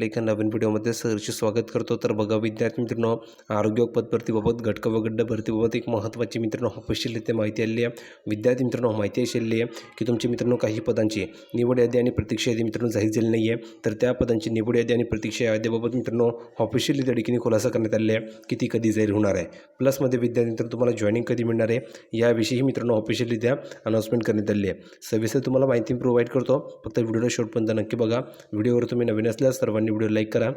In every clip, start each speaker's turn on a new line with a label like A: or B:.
A: आपल्या एका नवीन व्हिडिओमध्ये सरचे स्वागत करतो. तर बघा विद्यार्थी मित्रांनो आरोग्य पदभरतीबाबत घटक व गड्ड भरतीबाबत एक महत्त्वाची मित्रांनो ऑफिशियल इथे माहिती आलेली आहे. विद्यार्थी मित्रांनो माहिती अशी आहे की तुमचे मित्रांनो काही पदांची निवड यादी आणि प्रतीक्षा यादी मित्रांनो जाहीर झाली नाही आहे तर त्या पदांची निवड यादी आणि प्रतीक्षा यादीबाबत मित्रांनो ऑफिशियली त्या ठिकाणी खुलासा करण्यात आलेला आहे की ती कधी जाहीर होणार आहे. प्लसमध्ये विद्यार्थी मित्रांनो तुम्हाला जॉईनिंग कधी मिळणार आहे याविषयी मित्रांनो ऑफिशियली त्या अनाऊन्समेंट करण्यात आली आहे. सविस्तर तुम्हाला माहिती प्रोव्हाइड करतो. फक्त व्हिडिओला शेवटपर्यंत नक्की बघा. व्हिडिओवर तुम्ही नवीन असल्यास सर्वांनी व्हिडिओ लाईक करा.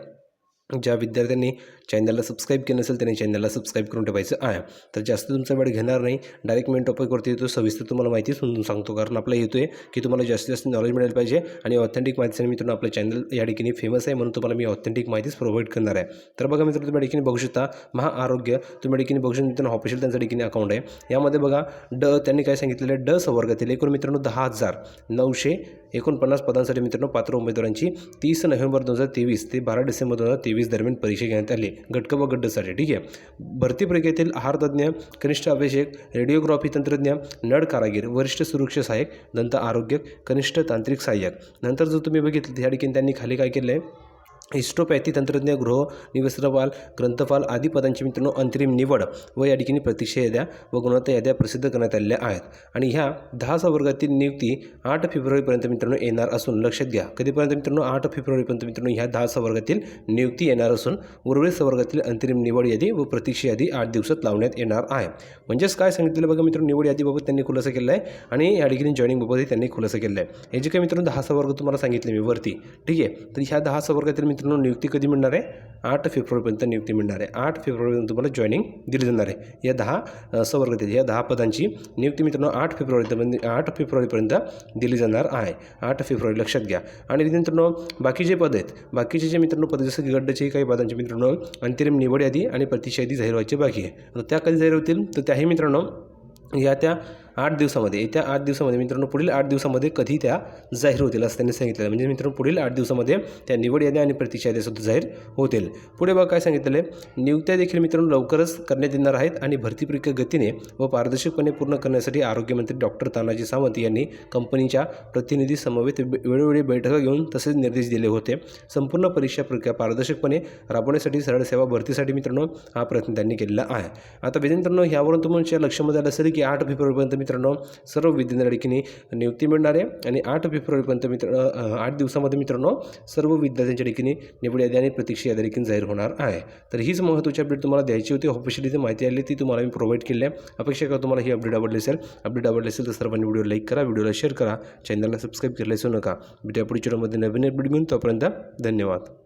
A: ज्या विद्यार्थ्यांनी चॅनलला सबस्क्राईब केलं नसेल त्यांनी चॅनलला सबस्क्राईब करून ठेवायचं. आहे तर जास्त तुमचा वेळ घेणार नाही. डायरेक्ट मेन टॉपिकवरती येतो सविस्तर तुम्हाला माहिती समजून सांगतो. कारण आपला येतो आहे की तुम्हाला जास्तीत जास्त नॉलेज मिळायला पाहिजे आणि ऑथेंटिक माहितीसाठी मित्रांनो आपलं चॅनल या ठिकाणी फेमस आहे म्हणून तुम्हाला मी ऑथेंटिक माहितीच प्रोव्हाइड करणार आहे. तर बघा मित्र तुम्ही ठिकाणी बघू शकता महाआरोग्य. तुम्ही ठिकाणी बघू शकता मित्रांनो ऑफिशियल त्यांच्या ठिकाणी अकाउंट आहे. यामध्ये बघा ड त्यांनी काय सांगितलेलं आहे? ड संवर्गातील एकूण मित्रांनो दहा हजार नऊशे एकोणपन्नास पदांसाठी मित्रांनो पात्र उमेदवारांची तीस नोव्हेंबर दोन हजार तेवीस ते बारा डिसेंबर दोन हजार तेवीस दरम्यान परीक्षा घेण्यात आली. गटक व गड्डसाठी ठीक आहे. भरती प्रक्रियेतील आहारतज्ञ कनिष्ठ अभिषेक रेडिओग्राफी तंत्रज्ञ नड कारागीर वरिष्ठ सुरक्षा सहाय्यक दंत आरोग्य कनिष्ठ तांत्रिक सहाय्यक. नंतर जर तुम्ही बघितलं त्या ठिकाणी त्यांनी खाली काय केलं आहे हिस्टोपॅथी तंत्रज्ञ गृह निवस्त्रपाल ग्रंथपाल आदी पदांची मित्रांनो अंतरिम निवड व या ठिकाणी प्रतीक्षा याद्या व गुणवत्ता याद्या प्रसिद्ध करण्यात आलेल्या आहेत. आणि ह्या दहा सवर्गातील नियुक्ती आठ फेब्रुवारीपर्यंत मित्रांनो येणार असून लक्षात घ्या कधीपर्यंत मित्रांनो आठ फेब्रुवारीपर्यंत मित्रांनो ह्या दहा सवर्गातील नियुक्ती येणार असून उर्वरित वर्गातील अंतरिम निवड यादी व प्रतीक्षा यादी आठ दिवसात लावण्यात येणार आहे. म्हणजेच काय सांगितलेलं बघा मित्रांनो निवड यादीबाबत त्यांनी खुलासा केला आहे आणि या ठिकाणी जॉईनिंगबाबतही त्यांनी खुलासा केला आहे हे जे काही मित्रांनो दहा सवर्ग तुम्हाला सांगितले मी वरती ठीक आहे? तर ह्या दहा सवर्गातील मित्रांनो नियुक्ती कधी मिळणार आहे? आठ फेब्रुवारीपर्यंत नियुक्ती मिळणार आहे. आठ फेब्रुवारीपर्यंत तुम्हाला जॉईनिंग दिली जाणार आहे. या दहा सवर्गातील या दहा पदांची नियुक्ती मित्रांनो आठ फेब्रुवारीपर्यंत आठ फेब्रुवारीपर्यंत दिली जाणार आहे. आठ फेब्रुवारी लक्षात घ्या. आणि मित्रांनो बाकीचे पद आहेत बाकीचे जे मित्रांनो पद जसं की गड्डचे काही पदांचे मित्रांनो अंतरिम निवड यादी आणि प्रतिशा यादी जाहीर व्हायची बाकी आहे. त्या कधी जाहीर होतील? तर त्याही मित्रांनो या त्या आठ दिवसामध्ये. येत्या आठ दिवसामध्ये मित्रांनो पुढील आठ दिवसामध्ये कधी त्या जाहीर होतील असं त्यांनी सांगितलं म्हणजे मित्रांनो पुढील आठ दिवसामध्ये त्या निवड याद्या आणि प्रतीक्षा याद्यासुद्धा जाहीर होतील. पुढे बघा काय सांगितलेलं आहे. नियुक्त्या देखील मित्रांनो लवकरच करण्यात येणार आहेत आणि भरती प्रक्रिया गतीने व पारदर्शकपणे पूर्ण करण्यासाठी आरोग्यमंत्री डॉक्टर तानाजी सावंत यांनी कंपनीच्या प्रतिनिधी समवेत वेळोवेळी बैठका घेऊन तसेच निर्देश दिले होते. संपूर्ण परीक्षा प्रक्रिया पारदर्शकपणे राबवण्यासाठी सरळ सेवा भरतीसाठी मित्रांनो हा प्रयत्न त्यांनी केलेला आहे. आता मित्रांनो यावरून तुमच्या लक्षामध्ये आलं असेल की आठ फेब्रुवारीपर्यंत मित्रांनो सर्व विद्यार्थ्यांना ठिकाणी नियुक्ती मिळणार आहे. आणि आठ फेब्रुवारीपर्यंत मित्र आठ दिवसामध्ये मित्रांनो सर्व विद्यार्थ्यांच्या ठिकाणी निवड यादी आणि प्रतीक्षा यादी देखील जाहीर होणार आहे. तर हीच महत्त्वाची अपडेट तुम्हाला द्यायची होती. ऑफिशियली जी माहिती आली ती तुम्हाला मी प्रोव्हाइड केली आहे. अपेक्षा करा तुम्हाला ही अपडेट आवडली असेल. अपडेट आवडली असेल तर सर्वांनी व्हिडिओ लाईक करा व्हिडिओला शेअर करा. चॅनलला सबस्क्राईब करायला विसरू नका. भेटूया पुढच्या व्हिडिओमध्ये नवीन अपडेट घेऊन. तोपर्यंत धन्यवाद.